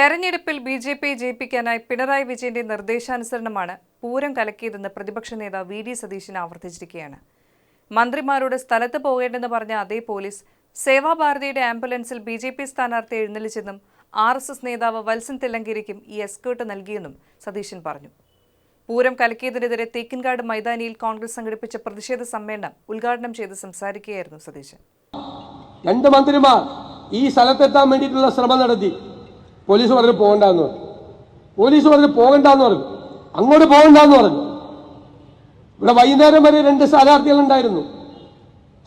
തെരഞ്ഞെടുപ്പിൽ B J P ജയിപ്പിക്കാനായി പിണറായി വിജയന്റെ നിർദ്ദേശാനുസരണമാണ് പൂരം കലക്കിയതെന്ന് പ്രതിപക്ഷ നേതാവ് വി ഡി സതീശൻ ആവർത്തിച്ചിരിക്കുകയാണ്. മന്ത്രിമാരോട് സ്ഥലത്ത് പോകേണ്ടെന്ന് പറഞ്ഞ അതേ പോലീസ് സേവാഭാരതിയുടെ ആംബുലൻസിൽ ബി ജെ പി സ്ഥാനാർത്ഥി എഴുന്നള്ളിച്ചെന്നും ആർ എസ് എസ് നേതാവ് വത്സൻ തില്ലങ്കരിക്കും ഈ എസ്കേർട്ട് നൽകിയെന്നും സതീശൻ പറഞ്ഞു. പൂരം കലക്കിയതിനെതിരെ തേക്കിൻകാട് മൈതാനിയിൽ കോൺഗ്രസ് സംഘടിപ്പിച്ച പ്രതിഷേധ സമ്മേളനം ഉദ്ഘാടനം ചെയ്ത് സംസാരിക്കുകയായിരുന്നു സതീശൻ. രണ്ട് മന്ത്രിമാർ ഈ സ്ഥലത്തെത്താൻ വേണ്ടിയിട്ടുള്ള ശ്രമം നടത്തി. പോലീസ് പറഞ്ഞു പോകണ്ടെന്ന് പറഞ്ഞു. പോലീസ് പറഞ്ഞു പോകണ്ടെന്ന് പറഞ്ഞു. അങ്ങോട്ട് പോകണ്ടെന്ന് പറഞ്ഞു. ഇവിടെ വൈകുന്നേരം വരെ രണ്ട് സ്ഥാനാർത്ഥികൾ ഉണ്ടായിരുന്നു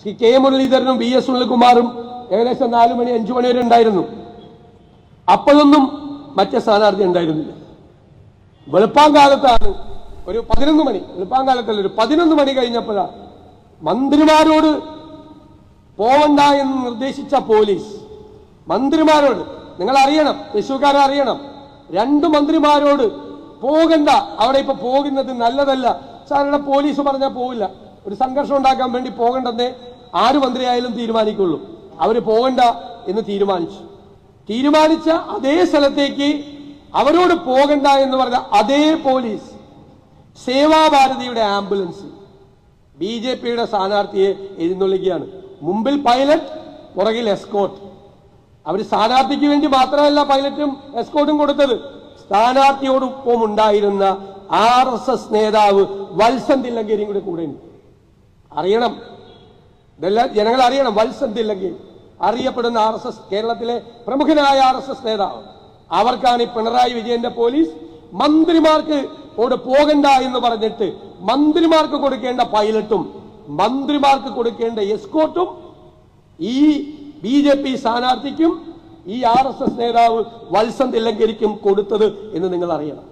ശ്രീ കെ മുരളീധരനും വി എസ് സുനിൽകുമാറും ഏകദേശം നാലു മണി അഞ്ചു മണി വരെ ഉണ്ടായിരുന്നു. അപ്പോഴൊന്നും മറ്റേ സ്ഥാനാർത്ഥി ഉണ്ടായിരുന്നില്ല. വെളുപ്പാങ്കാലത്താണ് ഒരു പതിനൊന്ന് മണി വെളുപ്പാങ്കാലത്തല്ല ഒരു പതിനൊന്ന് മണി കഴിഞ്ഞപ്പോഴാണ് മന്ത്രിമാരോട് പോവണ്ട എന്ന് നിർദ്ദേശിച്ച പോലീസ് മന്ത്രിമാരോട് നിങ്ങൾ അറിയണം തൃശ്ശൂക്കാരെ അറിയണം രണ്ട് മന്ത്രിമാരോട് പോകണ്ട. അവിടെ ഇപ്പൊ പോകുന്നത് നല്ലതല്ല. സാധാരണ പോലീസ് പറഞ്ഞാൽ പോവില്ല. ഒരു സംഘർഷം ഉണ്ടാക്കാൻ വേണ്ടി പോകണ്ടെന്നേ ആര് മന്ത്രിയായാലും തീരുമാനിക്കുള്ളൂ. അവർ പോകണ്ട എന്ന് തീരുമാനിച്ചു. തീരുമാനിച്ച അതേ സ്ഥലത്തേക്ക് അവരോട് പോകണ്ട എന്ന് പറഞ്ഞ അതേ പോലീസ് സേവാഭാരതിയുടെ ആംബുലൻസ് ബി ജെ പിയുടെ സ്ഥാനാർത്ഥിയെ എഴുന്നള്ളിക്കുകയാണ്. മുമ്പിൽ പൈലറ്റ് പുറകിൽ എസ്കോട്ട്. അവർ സ്ഥാനാർത്ഥിക്ക് വേണ്ടി മാത്രമല്ല പൈലറ്റും എസ്കോട്ടും കൊടുത്തത്. സ്ഥാനാർത്ഥിയോടൊപ്പം ഉണ്ടായിരുന്ന ആർ എസ് എസ് നേതാവ് വത്സൻ തില്ലങ്കേരിയും കൂടെ കൂടെ അറിയണം. ഇതെല്ലാം ജനങ്ങൾ അറിയണം വത്സൻ തില്ലങ്കേരി. അറിയപ്പെടുന്ന ആർ എസ് എസ് കേരളത്തിലെ പ്രമുഖനായ ആർ എസ് എസ് നേതാവ്. അവർക്കാണ് ഈ പിണറായി വിജയന്റെ പോലീസ്. മന്ത്രിമാർക്ക് ഓട് പോകണ്ട എന്ന് പറഞ്ഞിട്ട് മന്ത്രിമാർക്ക് കൊടുക്കേണ്ട പൈലറ്റും മന്ത്രിമാർക്ക് കൊടുക്കേണ്ട എസ്കോട്ടും ഈ ബി ജെ പി സ്ഥാനാർത്ഥിക്കും ഈ ആർ എസ് എസ് നേതാവ് വത്സൻ തില്ലങ്കരിക്കും കൊടുത്തത് എന്ന് നിങ്ങൾ അറിയണം